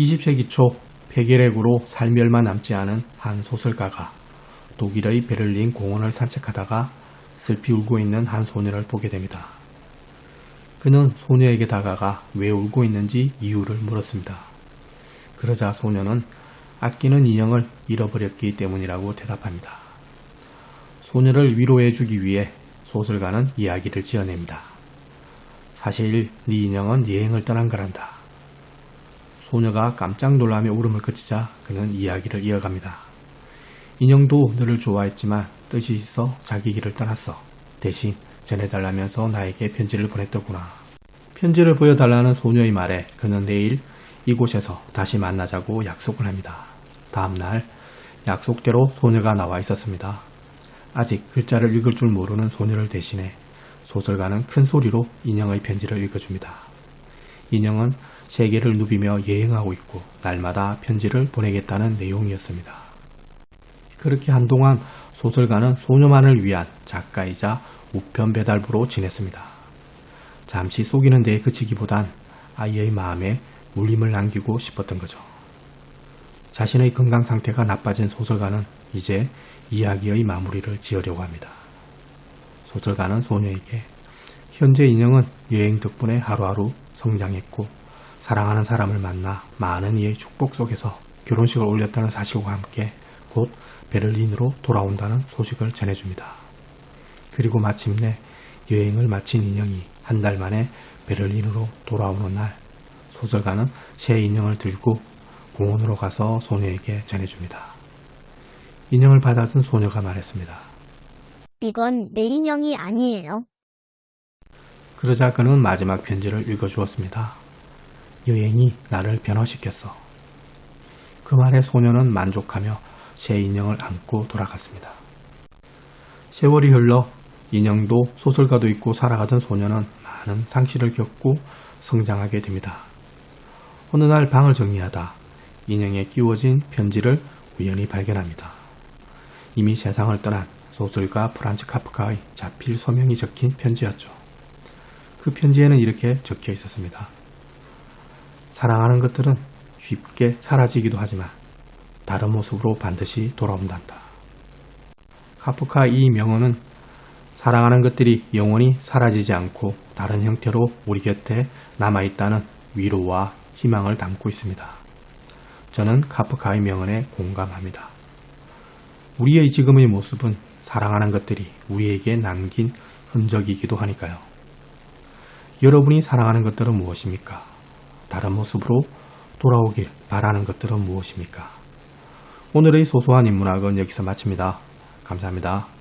20세기 초 폐결핵으로 삶이 얼마 남지 않은 한 소설가가 독일의 베를린 공원을 산책하다가 슬피 울고 있는 한 소녀를 보게 됩니다. 그는 소녀에게 다가가 왜 울고 있는지 이유를 물었습니다. 그러자 소녀는 아끼는 인형을 잃어버렸기 때문이라고 대답합니다. 소녀를 위로해주기 위해 소설가는 이야기를 지어냅니다. 사실 네 인형은 여행을 떠난 거란다. 소녀가 깜짝 놀라며 울음을 그치자 그는 이야기를 이어갑니다. 인형도 너를 좋아했지만 뜻이 있어 자기 길을 떠났어. 대신 전해달라면서 나에게 편지를 보냈더구나. 편지를 보여달라는 소녀의 말에 그는 내일 이곳에서 다시 만나자고 약속을 합니다. 다음날 약속대로 소녀가 나와 있었습니다. 아직 글자를 읽을 줄 모르는 소녀를 대신해 소설가는 큰 소리로 인형의 편지를 읽어줍니다. 인형은 세계를 누비며 여행하고 있고 날마다 편지를 보내겠다는 내용이었습니다. 그렇게 한동안 소설가는 소녀만을 위한 작가이자 우편 배달부로 지냈습니다. 잠시 속이는 데에 그치기보단 아이의 마음에 울림을 남기고 싶었던 거죠. 자신의 건강 상태가 나빠진 소설가는 이제 이야기의 마무리를 지으려고 합니다. 소설가는 소녀에게 현재 인형은 여행 덕분에 하루하루 성장했고 사랑하는 사람을 만나 많은 이의 축복 속에서 결혼식을 올렸다는 사실과 함께 곧 베를린으로 돌아온다는 소식을 전해줍니다. 그리고 마침내 여행을 마친 인형이 한 달 만에 베를린으로 돌아오는 날 소설가는 새 인형을 들고 공원으로 가서 소녀에게 전해줍니다. 인형을 받아든 소녀가 말했습니다. 이건 내 인형이 아니에요. 그러자 그는 마지막 편지를 읽어주었습니다. 여행이 나를 변화시켰어. 그 말에 소녀는 만족하며 새 인형을 안고 돌아갔습니다. 세월이 흘러 인형도 소설가도 있고 살아가던 소녀는 많은 상실을 겪고 성장하게 됩니다. 어느 날 방을 정리하다 인형에 끼워진 편지를 우연히 발견합니다. 이미 세상을 떠난 소설가 프란츠 카프카의 자필 서명이 적힌 편지였죠. 그 편지에는 이렇게 적혀 있었습니다. 사랑하는 것들은 쉽게 사라지기도 하지만 다른 모습으로 반드시 돌아온단다. 카프카 이 명언은 사랑하는 것들이 영원히 사라지지 않고 다른 형태로 우리 곁에 남아있다는 위로와 희망을 담고 있습니다. 저는 카프카의 명언에 공감합니다. 우리의 지금의 모습은 사랑하는 것들이 우리에게 남긴 흔적이기도 하니까요. 여러분이 사랑하는 것들은 무엇입니까? 다른 모습으로 돌아오길 바라는 것들은 무엇입니까? 오늘의 소소한 인문학은 여기서 마칩니다. 감사합니다.